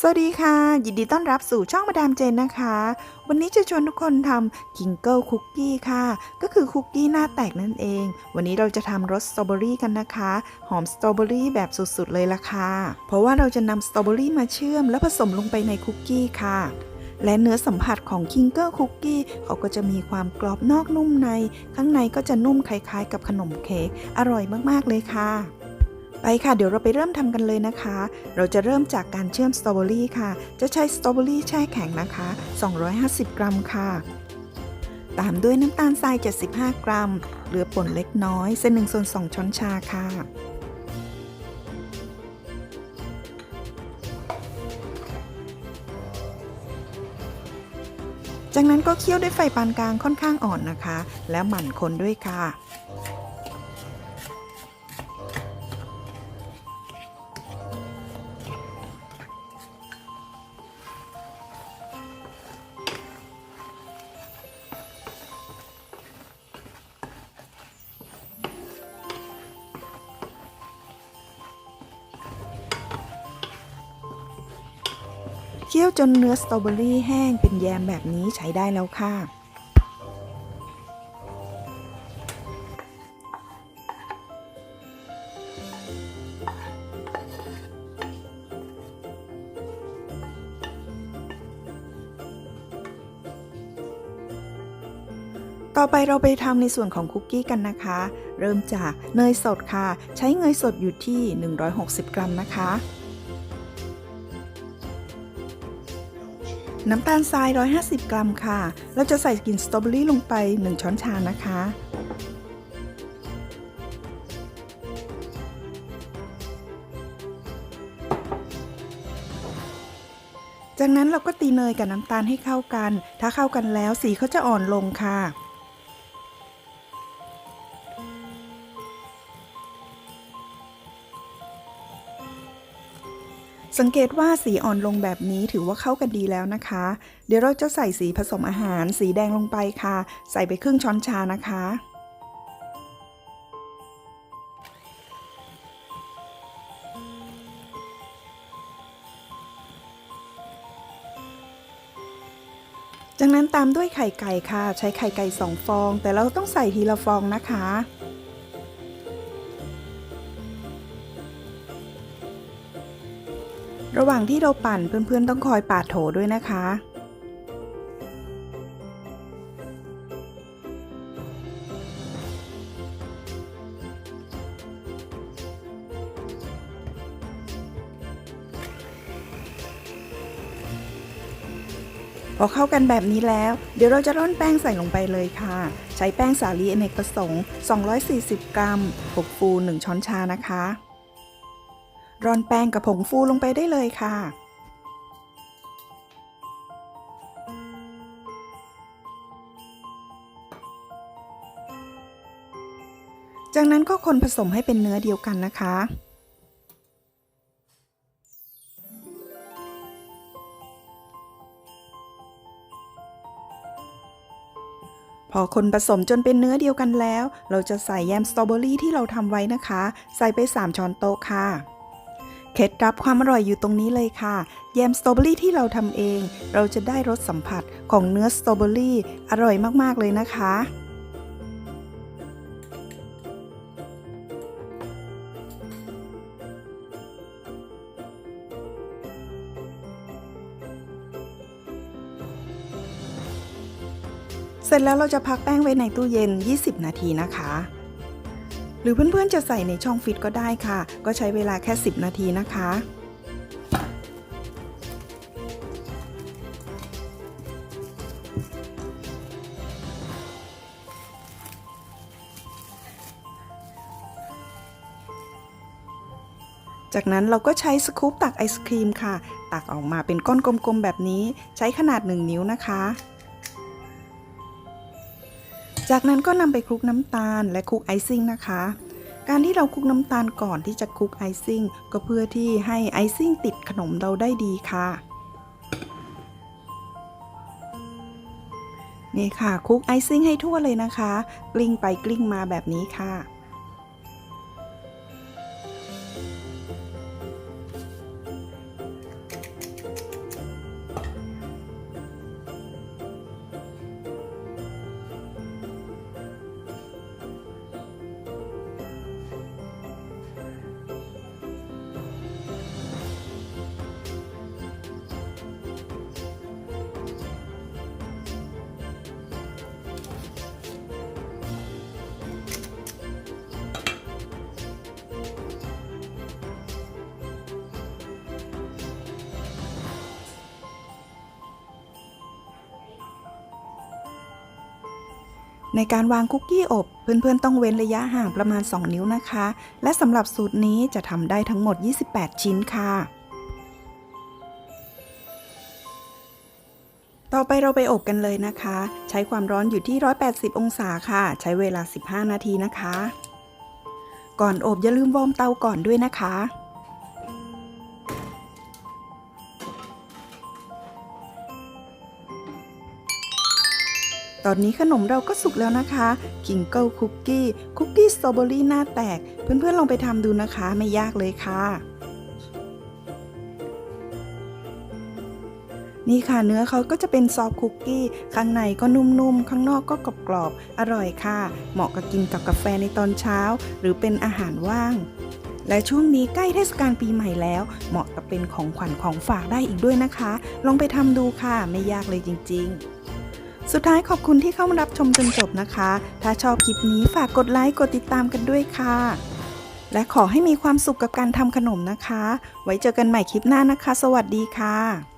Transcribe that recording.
สวัสดีค่ะ ยินดีต้อนรับสู่ช่องมาดามเจนนะคะ วันนี้จะชวนทุกคนทำคิงเกิลคุกกี้ค่ะ ก็คือคุกกี้หน้าแตกนั่นเอง วันนี้เราจะทำรสสตรอเบอรี่กันนะคะ หอมสตรอเบอรี่แบบสุดๆเลยล่ะค่ะ เพราะว่าเราจะนำสตรอเบอรี่มาเชื่อม และผสมลงไปในคุกกี้ค่ะ และเนื้อสัมผัสของคิงเกิลคุกกี้เขาก็จะมีความกรอบนอกนุ่มใน ข้างในก็จะนุ่มคล้ายๆ กับขนมเค้กอร่อยมากๆเลยค่ะ ไปค่ะ เดี๋ยวเราไปเริ่มทำกันเลยนะคะ เราจะเริ่มจากการเชื่อมสตรอเบอรี่ค่ะ จะใช้สตรอเบอรี่แช่แข็งนะคะ 250 กรัมค่ะ ตามด้วยน้ำตาลทราย 75 กรัมเกลือป่นเล็กน้อย เส้น1ส่วน2ช้อนชาค่ะ จากนั้นก็เคี่ยวด้วยไฟปานกลางค่อนข้างอ่อนนะคะ แล้วหมั่นคนด้วยค่ะ เคี่ยวจนเนื้อสตรอเบอรี่แห้งเป็นแยมแบบนี้ใช้ได้แล้วค่ะ ต่อไปเราไปทำในส่วนของคุกกี้กันนะคะ เริ่มจากเนยสดค่ะ ใช้เนยสดอยู่ที่ 160 กรัมนะคะ น้ำตาลทราย 150 กรัมค่ะ เราจะใส่กลิ่นสตรอเบอรี่ลงไป 1 ช้อนชานะคะ จากนั้นเราก็ตีเนยกับน้ำตาลให้เข้ากัน ถ้าเข้ากันแล้วสีเขาจะอ่อนลงค่ะ สังเกตว่าสีอ่อนลงแบบนี้ถือว่าเข้ากันดีแล้วนะคะ เดี๋ยวเราจะใส่สีผสมอาหารสีแดงลงไปค่ะ ใส่ไปครึ่งช้อนชานะคะ จากนั้นตามด้วยไข่ไก่ค่ะ ใช้ไข่ไก่สองฟอง แต่เราต้องใส่ทีละฟองนะคะ หว่างที่เราปั่นเพื่อนๆต้องคอยปาดโถด้วยนะคะ พอเข้ากันแบบนี้แล้ว เดี๋ยวเราจะร่อนแป้งใส่ลงไปเลยค่ะ ใช้แป้งสาลีอเนกประสงค์ 240 กรัมผงฟู 1 ช้อนชานะคะ ร่อนแป้งกับผงฟูลงไปได้เลยค่ะ จากนั้นก็คนผสมให้เป็นเนื้อเดียวกันนะคะพอคนผสมจนเป็นเนื้อเดียวกันแล้ว เราจะใส่แยมสตรอเบอรี่ที่เราทำไว้นะคะ ใส่ไป 3 ช้อนโต๊ะค่ะ เคล็ดลับความอร่อยอยู่ตรงนี้เลยค่ะ แยมสตรอเบอรี่ที่เราทำเอง เราจะได้รสสัมผัสของเนื้อสตรอเบอรี่อร่อยมากๆเลยนะคะ เสร็จแล้วเราจะพักแป้งไว้ในตู้เย็น 20 นาทีนะคะ รือเพื่อนๆจะใส่ในช่องฟิตก็ได้ค่ะ ก็ใช้เวลาแค่ 10 นาทีนะคะจากนั้นเราก็ใช้สกู๊ปตักไอศครีมค่ะ ตักออกมาเป็นก้อนกลมๆแบบนี้ ใช้ขนาด 1 นิ้วนะคะ จากนั้นก็นำไปคลุกน้ำตาลและคลุกไอซิ่งนะคะ การที่เราคลุกน้ำตาลก่อนที่จะคลุกไอซิ่งก็เพื่อที่ให้ไอซิ่งติดขนมเราได้ดีค่ะ นี่ค่ะคลุกไอซิ่งให้ทั่วเลยนะคะ กลิ้งไปกลิ้งมาแบบนี้ค่ะ ในการวางคุกกี้อบ เพื่อนๆ ต้องเว้นระยะห่างประมาณ 2 นิ้วนะคะ และสำหรับสูตรนี้จะทำได้ทั้งหมด 28 ชิ้นค่ะ ต่อไปเราไปอบกันเลยนะคะ ใช้ความร้อนอยู่ที่ 180 องศาค่ะ ใช้เวลา 15 นาทีนะคะ ก่อนอบอย่าลืมวอร์มเตาก่อนด้วยนะคะ ตอนนี้ขนมเราก็สุกแล้วนะคะคิงเกิลคุกกี้คุกกี้สตรอเบอรี่หน้าแตก เพื่อนๆลองไปทำดูนะคะไม่ยากเลยค่ะ นี่ค่ะเนื้อเขาก็จะเป็นซอฟคุกกี้ ข้างในก็นุ่มๆ ข้างนอกก็กรอบๆ อร่อยค่ะ เหมาะกับกินกับกาแฟในตอนเช้า หรือเป็นอาหารว่าง และช่วงนี้ใกล้เทศกาลปีใหม่แล้ว เหมาะกับเป็นของขวัญของฝากได้อีกด้วยนะคะ ลองไปทำดูค่ะ ไม่ยากเลยจริง ๆ สุดท้ายขอบคุณที่เข้ามารับชมจนจบนะคะ ถ้าชอบคลิปนี้ฝากกดไลค์กดติดตามกันด้วยค่ะ และขอให้มีความสุขกับการทำขนมนะคะ ไว้เจอกันใหม่คลิปหน้านะคะ สวัสดีค่ะ